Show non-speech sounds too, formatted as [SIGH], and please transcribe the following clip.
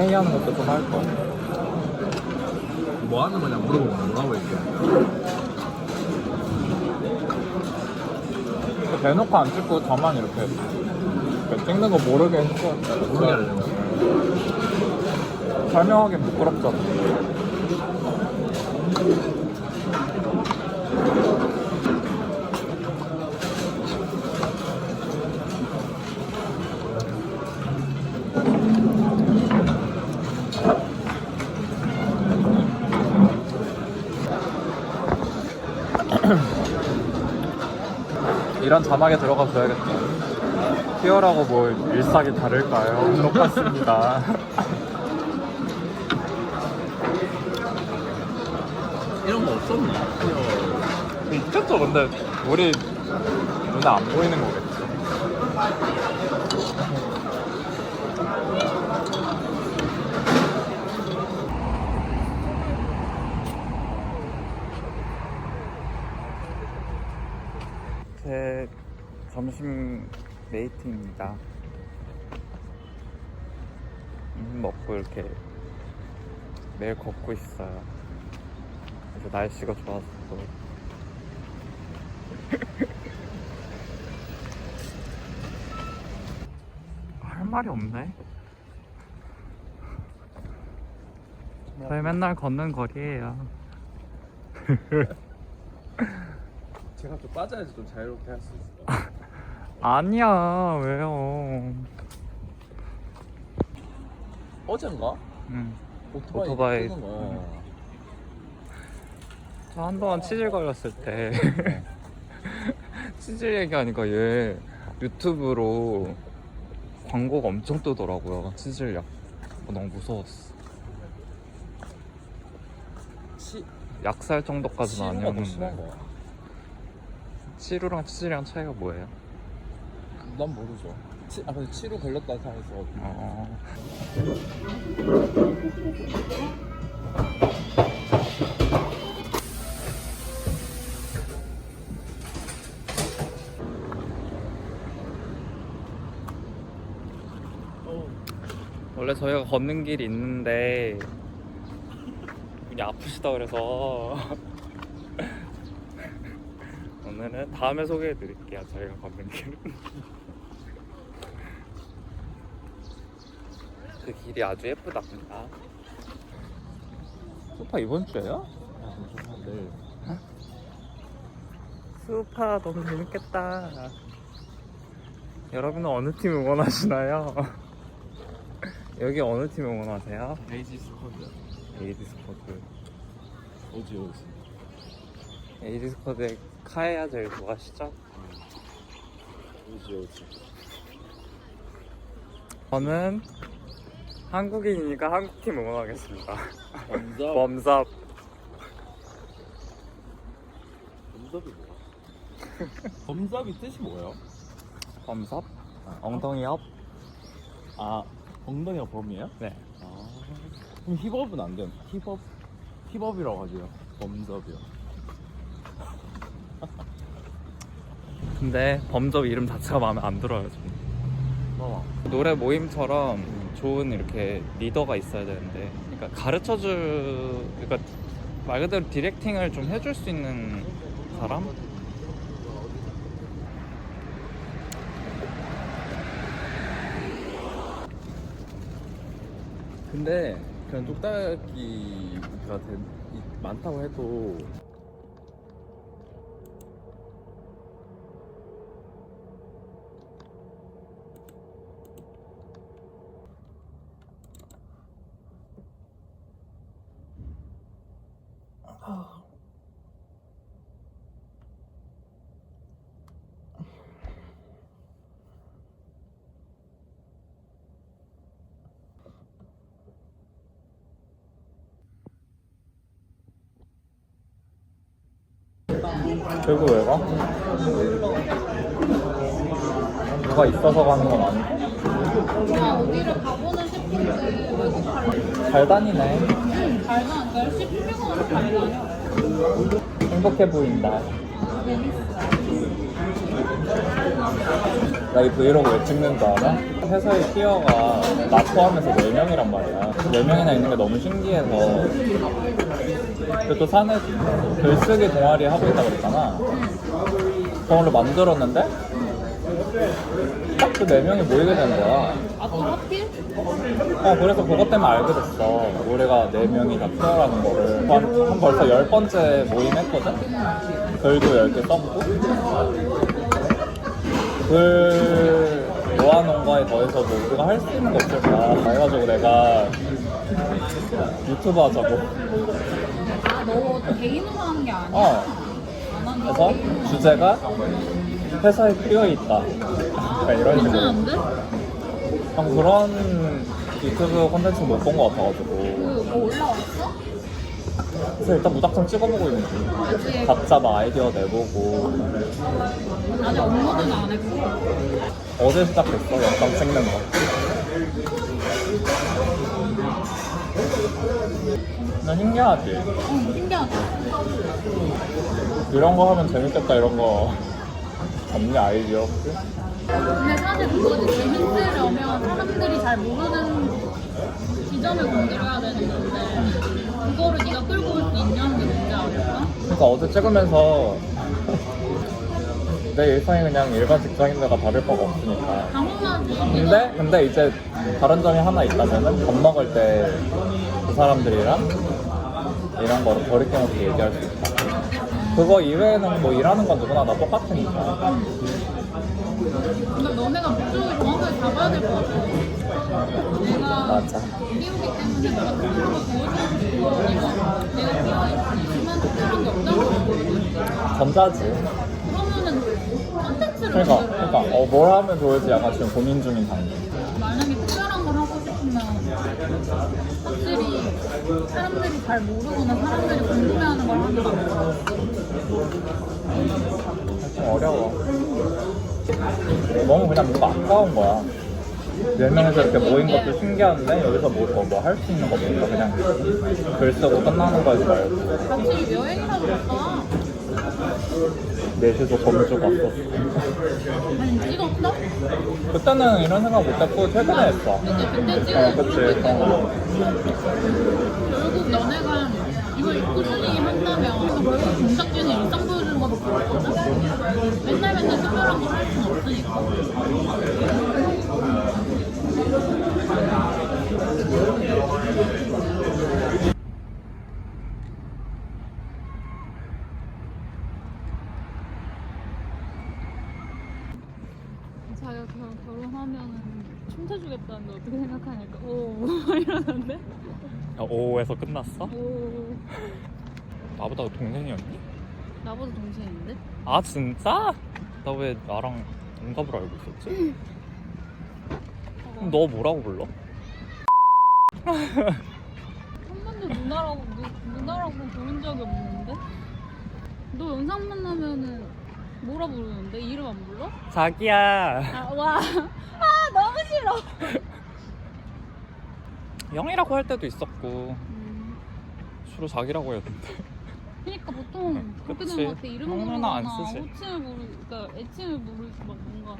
회의하는 것도 좀 할 거. 뭐 하는 거냐 물어보면 뭐라고 얘기해? 대놓고 안 찍고 저만 이렇게 그러니까 찍는 거 모르게 했어. 모르게 하려는 거야. 설명하기엔 부끄럽잖아. [CLEARS THROAT] 이런 자막에 들어가 줘야겠다. 티어라고 뭐 일삭이 다를까요? 똑같습니다. [LAUGHS] 이런 거 없었나? 있겠죠, 근데 우리 눈에 안 보이는 거겠 지. 제 점심 메이트입니다. 음, 먹고 이렇게 매일 걷고 있어요. 그래서 날씨가 좋아서 [LAUGHS] 할 말이 없네. 저희 맨날 걷는 거리예요. [LAUGHS] 제가 좀 빠져야지 좀 자유롭게 할 수 있어. [LAUGHS] 아니야, 왜요? 어젠가? 응. 오토바이, 오토바이. 끄는 거. 저 한동안 치질 걸렸을 때 [LAUGHS] 치질 얘기하니까 얘 유튜브로 광고가 엄청 뜨더라고요. 치질 약. 어, 너무 무서웠어. 치, 약살 정도까지는 치료가 더 심한 아니었는데. 거야. 치루랑 치질이랑 차이가 뭐예요? 난 모르죠. 치, 아 근데 치료 걸렸다 하면서 어... 원래 저희가 걷는 길이 있는데 분이 아프시다 그래서 오늘은 다음에 소개해 드릴게요 저희가 걷는 길은 [LAUGHS] 그 길이 아주 예쁘답니다 소파 이번 주에요? 아 내일 수파 너무 재밌겠다. 여러분은 어느 팀 응원하시나요? [LAUGHS] 여기 어느 팀 응원하세요? 에이지 스쿼드 에이디 스쿼드. 오지 오지 에이디 스쿼드의 카에야 제일 좋아하시죠? 오지 오지 저는 한국인이니까 한국 팀 응원하겠습니다. 범접 범삽. 범접이 뭐야? 범접이 뜻이 뭐예요? 범삽? 엉덩이 업? 아 엉덩이가 범이에요? 네. 아 그럼 힙업은 안 돼. 힙업 힙업이라고 하죠. 범접이요. 근데 범접 이름 자체가 마음에 안 들어요. 저는. 봐봐. 노래 모임처럼 좋은 이렇게 리더가 있어야 되는데 그러니까 가르쳐 줄 그러니까 말 그대로 디렉팅을 좀 해줄 수 있는 사람? 근데 그냥 뚝딱이가 많다고 해도 결국 왜 가? 누가 있어서 가는 건 아니고 그냥 어디를 가보는 싶은데 외국 갈래? 잘 다니네. 응, 잘 다. 날씨 풀리고는 잘 다녀. 행복해 보인다. 재밌어. 나 이 브이로그 왜 찍는 줄 알아? 회사의 티어가 나 포함해서 4명이란 말이야. 4명이나 있는 게 너무 신기해서. 근데 또 사내 글쓰기 동아리 하고 있다고 그랬잖아. 그걸로 만들었는데 딱 그 4명이 모이게 된 거야. 아, 또 하필? 어, 그래서 그것 때문에 알게 됐어. 우리가 4명이 다 티어라는 거를. 한, 한 벌써 10번째 모임 했거든? 글도 10개 썼고. 글 모아놓은 거에 더해서 뭐 우리가 할 수 있는 거 없을까. 그래가지고 내가 유튜브 하자고. 아, 너 개인으로 하는 게 아니야? 어. 안 하는 그래서 게 주제가 회사에 끼어 있다. [LAUGHS] 약간 이런 식으로. 괜찮은데? 형 그런 유튜브 콘텐츠 못 본 거 같아가지고. 그, 뭐 올라왔어? 그래서 일단 무작정 찍어보고 있는 중. 아직, 각자 막 아이디어 내보고. 아직 업로드는 안 했고. 어제 시작했어, 영상 찍는 거. 나 신기하지? 응, 신기하다. 이런 거 하면 재밌겠다, 이런 거. 없니, 아이디어 혹시? 근데 사실 그거지. 재밌으려면 사람들이 잘 모르는 지점을 건드려야 되는 건데, 그거를 네가 끌고 올 수 있냐는 게 문제 아닐까? 그러니까 어제 찍으면서 [LAUGHS] 내 일상이 그냥 일반 직장인들과 다를 바가 없으니까. 당연하지. 근데 근데 이제 다른 점이 하나 있다면은 밥 먹을 때 그 사람들이랑 이런 거를 버리게 없이 얘기할 수 있다. 그거 이외에는 뭐 일하는 건 누구나 다 똑같으니까. 근데 너네가 목적을 정확하게 잡아야 될 것 같아. 내가 맞아. 띄우기 때문에 내가 특별한 걸 아니고 내가 띄워있지만 특별한 게 없다고 보거든. 전자지. 그러면은 컨텐츠를 그러니까 만들어야 그러니까 돼. 어, 뭘 하면 좋을지 약간 지금 고민 중인 단계. 만약에 특별한 걸 하고 싶으면 확실히 사람들이 잘 모르거나 사람들이 궁금해하는 걸 하는 게 맞아. 좀 어려워. 너무 그냥 뭔가 아까운 거야. 네 명이서 이렇게 모인 것도 신기한데 여기서 뭐할수 있는 거 없으니까 그냥 글 쓰고 끝나는 거지 말고 같이 여행이라도 갔다. 넷이서 범주 갔었어. 아니 찍었어? 그때는 이런 생각 못했고 최근에 했어. 그때 그때 어, 찍었어. 그치. 그런 거. 결국 너네가 이걸 꾸준히 한다면 결국 공작진의 일상 보여주는 것도 그렇거든? 맨날 맨날 특별한 걸 할 수는 없으니까 자기가 결, 결혼하면은 춤춰 주겠다는데 어떻게 생각하니까 오 이러는데? 오에서 끝났어? 오 나보다 동생이었니? 나보다 동생인데? 아 진짜? 나 왜 나랑 동갑을 알고 있었지? [LAUGHS] 그럼 너 뭐라고 불러? 한 번도 누나라고 누, 누나라고 부른 적이 없는데? 너 영상 만나면은 뭐라 부르는데? 이름 안 불러? 자기야. 아, 와. 아, 너무 싫어. 형이라고 할 때도 있었고 음, 주로 자기라고 해야 된대. 그러니까 보통 그렇게 그치. 되는 것 같아. 안 모르거나 쓰지. 호칭을 모르, 그러니까 애칭을 모르고 막 뭔가